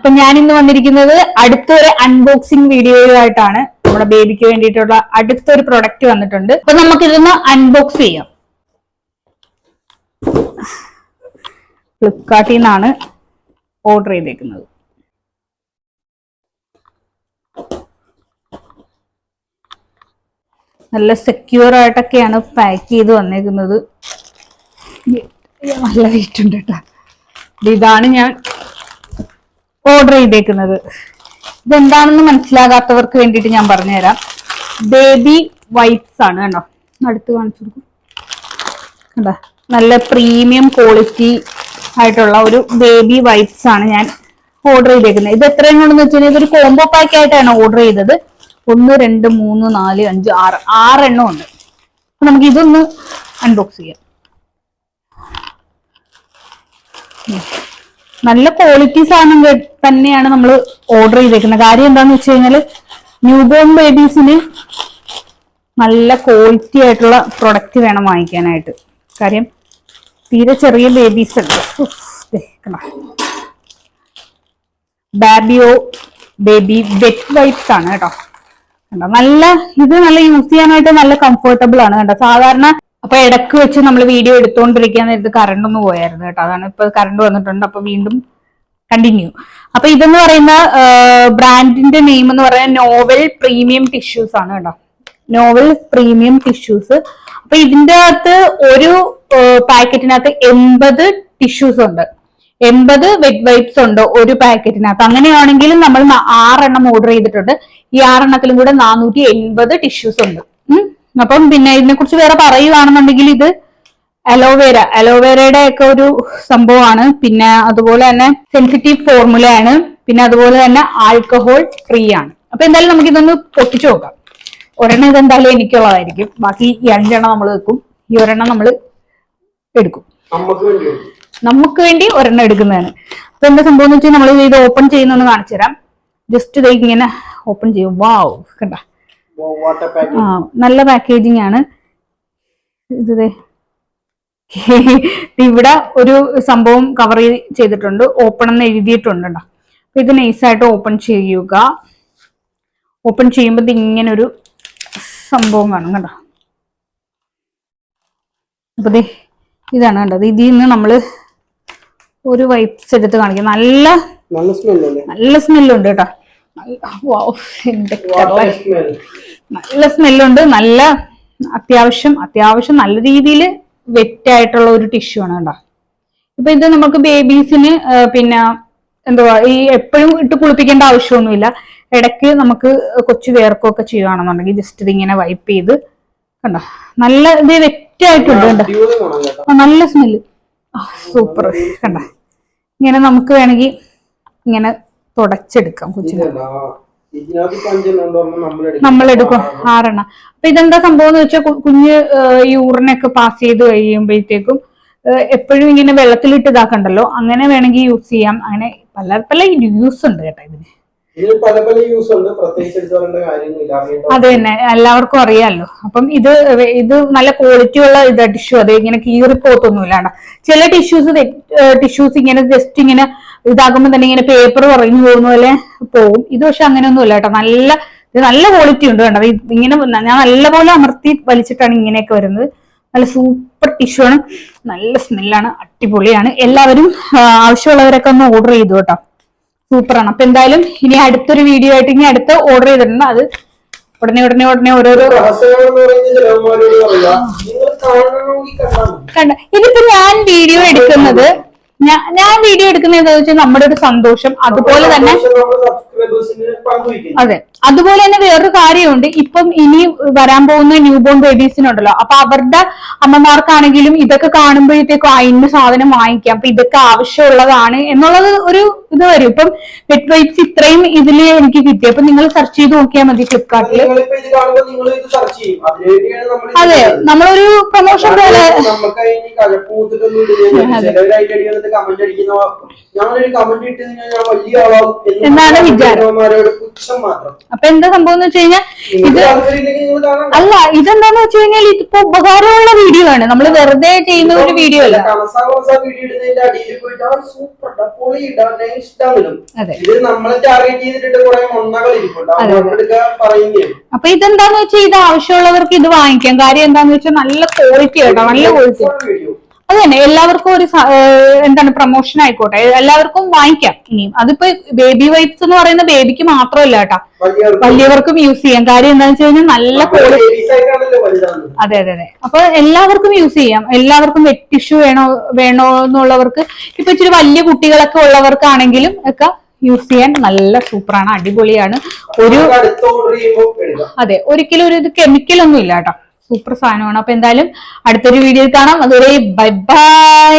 അപ്പൊ ഞാൻ ഇന്ന് വന്നിരിക്കുന്നത് അടുത്തൊരു അൺബോക്സിംഗ് വീഡിയോയുമായിട്ടാണ്. നമ്മുടെ ബേബിക്ക് വേണ്ടിയിട്ടുള്ള അടുത്തൊരു പ്രൊഡക്റ്റ് വന്നിട്ടുണ്ട്. അപ്പൊ നമുക്ക് ഇതൊന്ന് അൺബോക്സ് ചെയ്യാം. ഫ്ലിപ്കാർട്ടിൽ നിന്നാണ് ഓർഡർ ചെയ്തേക്കുന്നത്. നല്ല സെക്യൂർ ആയിട്ടൊക്കെയാണ് പാക്ക് ചെയ്ത് വന്നേക്കുന്നത്. നല്ല വെയിറ്റ് ഉണ്ട് കേട്ടോ. ഇതാണ് ഞാൻ ഓർഡർ ചെയ്തേക്കുന്നത്. ഇതെന്താണെന്ന് മനസ്സിലാകാത്തവർക്ക് വേണ്ടിയിട്ട് ഞാൻ പറഞ്ഞുതരാം. ബേബി വൈപ്സ് ആണ് കണ്ടോ അടുത്ത് കാണിച്ചു കൊടുക്കും. കണ്ടോ? നല്ല പ്രീമിയം ക്വാളിറ്റി ആയിട്ടുള്ള ഒരു ബേബി വൈപ്സ് ആണ് ഞാൻ ഓർഡർ ചെയ്തേക്കുന്നത്. ഇത് എത്രയും കൊണ്ടെന്ന് വെച്ച് കഴിഞ്ഞാൽ ഇതൊരു കോംബോ പാക്ക് ആയിട്ടാണ് ഓർഡർ ചെയ്തത്. ഒന്ന് രണ്ട് മൂന്ന് നാല് അഞ്ച് ആറ് ആറെണ്ണം ഉണ്ട്. അപ്പൊ നമുക്ക് ഇതൊന്ന് അൺബോക്സ് ചെയ്യാം. നല്ല ക്വാളിറ്റി സാധനം തന്നെയാണ് നമ്മൾ ഓർഡർ ചെയ്തേക്കുന്നത് കാര്യം എന്താന്ന് വെച്ച് കഴിഞ്ഞാൽ ന്യൂ ബോൺ ബേബീസിന് നല്ല ക്വാളിറ്റി ആയിട്ടുള്ള പ്രൊഡക്റ്റ് വേണം വാങ്ങിക്കാനായിട്ട്. കാര്യം തീരെ ചെറിയ ബേബീസ് ഉണ്ട്. ബാബിയോ ബേബി വെറ്റ് വൈപ്സ് ആണ് കേട്ടോ. നല്ല ഇത് നല്ല യൂസ് ചെയ്യാനായിട്ട് നല്ല കംഫർട്ടബിൾ ആണ്. കേട്ടോ സാധാരണ അപ്പൊ ഇടയ്ക്ക് വെച്ച് നമ്മൾ വീഡിയോ എടുത്തോണ്ടിരിക്കാൻ നേരത്ത് കറണ്ട് ഒന്ന് പോയായിരുന്നു കേട്ടോ. അതാണ് ഇപ്പൊ കറണ്ട് വന്നിട്ടുണ്ട്. അപ്പൊ വീണ്ടും കണ്ടിന്യൂ അപ്പൊ ഇതെന്ന് പറയുന്ന ബ്രാൻഡിന്റെ നെയിം എന്ന് പറയുന്നത് നോവൽ പ്രീമിയം ടിഷ്യൂസ് ആണ് കേട്ടോ. നോവൽ പ്രീമിയം ടിഷ്യൂസ് അപ്പൊ ഇതിന്റെ അകത്ത് ഒരു പാക്കറ്റിനകത്ത് എൺപത് ടിഷ്യൂസ് ഉണ്ട്. എൺപത് വെറ്റ് വൈപ്സ് ഉണ്ട് ഒരു പാക്കറ്റിനകത്ത് അങ്ങനെയാണെങ്കിലും നമ്മൾ ആറെണ്ണം ഓർഡർ ചെയ്തിട്ടുണ്ട്. ഈ ആറെണ്ണത്തിലും കൂടെ നാനൂറ്റി എൺപത് ടിഷ്യൂസ് ഉണ്ട്. അപ്പം പിന്നെ ഇതിനെ കുറിച്ച് വേറെ പറയുവാണെന്നുണ്ടെങ്കിൽ ഇത് അലോവേര അലോവേരയുടെ ഒക്കെ ഒരു സംഭവമാണ്. പിന്നെ അതുപോലെ തന്നെ സെൻസിറ്റീവ് ഫോർമുലയാണ് പിന്നെ അതുപോലെ തന്നെ ആൽക്കഹോൾ ഫ്രീ ആണ്. അപ്പൊ എന്തായാലും നമുക്ക് ഇതൊന്ന് പൊട്ടിച്ചു നോക്കാം. ഒരെണ്ണം ഇതെന്തായാലും എനിക്കുള്ളതായിരിക്കും. ബാക്കി ഈ അഞ്ചെണ്ണം നമ്മൾ വെക്കും. ഈ ഒരെണ്ണം നമ്മൾ എടുക്കും. നമുക്ക് വേണ്ടി ഒരെണ്ണം എടുക്കുന്നതാണ്. അപ്പൊ എന്താ സംഭവം എന്ന് വെച്ചാൽ നമ്മൾ ഇത് ഓപ്പൺ ചെയ്യുന്നൊന്ന് കാണിച്ചു തരാം ജസ്റ്റ് ഇത് ഇങ്ങനെ ഓപ്പൺ ചെയ്യും. വാവ് കണ്ട? ആ നല്ല പാക്കേജിങ് ആണ്. ഇത്. ഇവിടെ ഒരു സംഭവം കവർ ചെയ്തിട്ടുണ്ട്. ഓപ്പൺ എന്ന് എഴുതിയിട്ടുണ്ട് ട്ടോ. അപ്പൊ ഇത് നൈസായിട്ട് ഓപ്പൺ ചെയ്യുക. ഓപ്പൺ ചെയ്യുമ്പോൾ ഇത് ഇങ്ങനെ ഒരു സംഭവം കാണും കണ്ടോ അപ്പൊ ഇതാണ് കണ്ടത്. ഇതിൽ നിന്ന് നമ്മൾ ഒരു വൈപ്സ് എടുത്ത് കാണിക്കാം. നല്ല നല്ല സ്മെല്ലുണ്ട് കേട്ടോ. നല്ല സ്മെല്ലുണ്ട്. നല്ല അത്യാവശ്യം അത്യാവശ്യം നല്ല രീതിയിൽ വെറ്റ് ആയിട്ടുള്ള ഒരു ടിഷ്യൂ ആണ് കേട്ടോ. ഇപ്പൊ ഇത് നമുക്ക് ബേബീസിന് പിന്നെ എന്തുവാ ഈ എപ്പോഴും ഇട്ട് കുളിപ്പിക്കേണ്ട ആവശ്യമൊന്നുമില്ല. ഇടയ്ക്ക് നമുക്ക് കൊച്ചു വേർക്കൊക്കെ ചെയ്യുകയാണെന്നുണ്ടെങ്കിൽ ജസ്റ്റ് ഇതിങ്ങനെ വൈപ്പ് ചെയ്ത് കണ്ടോ? നല്ല ഇത് വെറ്റ് ആയിട്ടുണ്ട് കണ്ടോ നല്ല സ്മെല്ല് സൂപ്പർ കണ്ട? ഇങ്ങനെ നമുക്ക് വേണമെങ്കിൽ ഇങ്ങനെ തുടച്ചെടുക്കാം കൊച്ചിന്. നമ്മളെടുക്കും. ആറെണ്ണ. അപ്പൊ ഇതെന്താ സംഭവം എന്ന് വെച്ചാൽ കുഞ്ഞ് ഈ ഊറിനൊക്കെ പാസ് ചെയ്ത് കഴിയുമ്പോഴത്തേക്കും എപ്പോഴും ഇങ്ങനെ വെള്ളത്തിലിട്ട് ഇതാക്കണ്ടല്ലോ. അങ്ങനെ വേണമെങ്കിൽ യൂസ് ചെയ്യാം. അങ്ങനെ പല പല യൂസ് ഉണ്ട് കേട്ടോ ഇതിന്. അത് തന്നെ. എല്ലാവർക്കും അറിയാമല്ലോ അപ്പം ഇത് ഇത് നല്ല ക്വാളിറ്റി ഉള്ള ഇത് ടിഷ്യൂ അത് ഇങ്ങനെ കീറിപ്പോത്തൊന്നുമില്ലാണ്ട് ചില ടിഷ്യൂസ് ടിഷ്യൂസ് ഇങ്ങനെ ജസ്റ്റ് ഇങ്ങനെ ഇതാകുമ്പോൾ തന്നെ ഇങ്ങനെ പേപ്പർ കുറഞ്ഞു പോകുന്ന പോലെ പോകും. ഇത് പക്ഷെ അങ്ങനെയൊന്നുമില്ല കേട്ടോ. നല്ല ഇത് നല്ല ക്വാളിറ്റി ഉണ്ട് കേട്ടോ ഇത് ഇങ്ങനെ ഞാൻ നല്ലപോലെ അമർത്തി വലിച്ചിട്ടാണ് ഇങ്ങനെയൊക്കെ വരുന്നത്. നല്ല സൂപ്പർ ടിഷ്യൂ ആണ്. നല്ല സ്മെല്ലാണ് അടിപൊളിയാണ്. എല്ലാവരും ആവശ്യമുള്ളവരൊക്കെ ഒന്ന് ഓർഡർ ചെയ്തു കേട്ടോ. സൂപ്പറാണ് അപ്പൊ എന്തായാലും ഇനി അടുത്തൊരു വീഡിയോ ആയിട്ട് ഇനി അടുത്ത് ഓർഡർ ചെയ്തിട്ടുണ്ട്. അത് ഉടനെ ഉടനെ ഉടനെ ഓരോരോ കണ്ട ഇതിപ്പോ ഞാൻ വീഡിയോ എടുക്കുന്നത് ഞാൻ വീഡിയോ എടുക്കുന്നത് എന്താ വെച്ചാൽ നമ്മുടെ ഒരു സന്തോഷം. അതുപോലെ തന്നെ അതെ. അതുപോലെ തന്നെ വേറൊരു കാര്യമുണ്ട്. ഇപ്പം ഇനി വരാൻ പോകുന്ന ന്യൂ ബോൺ ബേബീസിനുണ്ടല്ലോ അപ്പൊ അവരുടെ അമ്മമാർക്കാണെങ്കിലും ഇതൊക്കെ കാണുമ്പോഴത്തേക്കും അതിന്റെ സാധനം വാങ്ങിക്കാം. അപ്പൊ ഇതൊക്കെ ആവശ്യമുള്ളതാണ് എന്നുള്ളത് ഒരു ഇത് വരും. ഇപ്പം വെറ്റ് വൈപ്സ് ഇത്രയും ഇതിൽ എനിക്ക് കിട്ടി. അപ്പൊ നിങ്ങൾ സെർച്ച് ചെയ്ത് നോക്കിയാൽ മതി ഫ്ലിപ്കാർട്ടിൽ അതെ. നമ്മളൊരു പ്രൊമോഷൻ പോലെ. എന്നാണ് comment അപ്പൊ എന്താ സംഭവം എന്ന് വെച്ച് കഴിഞ്ഞാൽ കാണാം. അല്ല ഇതെന്താന്ന് വെച്ച് കഴിഞ്ഞാൽ ഇതിപ്പോ ഉപകാരമുള്ള വീഡിയോ ആണ്. നമ്മൾ വെറുതെ ചെയ്യുന്ന ഒരു വീഡിയോ അല്ല. ഇത് നമ്മളെ അപ്പൊ ഇതെന്താന്ന് വെച്ചാൽ ഇത് ആവശ്യമുള്ളവർക്ക് ഇത് വാങ്ങിക്കാം. കാര്യം എന്താന്ന് വെച്ചാൽ നല്ല ക്വാളിറ്റി കേട്ടോ നല്ല ക്വാളിറ്റി അത് തന്നെ എല്ലാവർക്കും ഒരു എന്താണ് പ്രൊമോഷൻ ആയിക്കോട്ടെ. എല്ലാവർക്കും വാങ്ങിക്കാം ഇനിയും. അതിപ്പോ ബേബി വൈപ്സ് എന്ന് പറയുന്ന ബേബിക്ക് മാത്രമല്ല കേട്ടാ. വലിയവർക്കും. യൂസ് ചെയ്യാം. കാര്യം എന്താണെന്ന് വെച്ച് കഴിഞ്ഞാൽ നല്ല അതെ അതെ അതെ. അപ്പൊ എല്ലാവർക്കും യൂസ് ചെയ്യാം. എല്ലാവർക്കും വെറ്റ് ടിഷ്യൂ വേണോ വേണോ എന്നുള്ളവർക്ക് ഇപ്പൊ ഇച്ചിരി വലിയ കുട്ടികളൊക്കെ ഉള്ളവർക്കാണെങ്കിലും ഒക്കെ യൂസ് ചെയ്യാൻ നല്ല സൂപ്പറാണ് അടിപൊളിയാണ്. ഒരു അതെ ഒരിക്കലും ഒരു ഇത് കെമിക്കൽ ഒന്നും ഇല്ല കേട്ടോ. സൂപ്പർ സാധനമാണ്. അപ്പൊ എന്തായാലും അടുത്തൊരു വീഡിയോയിൽ കാണാം. അതുവരെ ബൈ ബൈ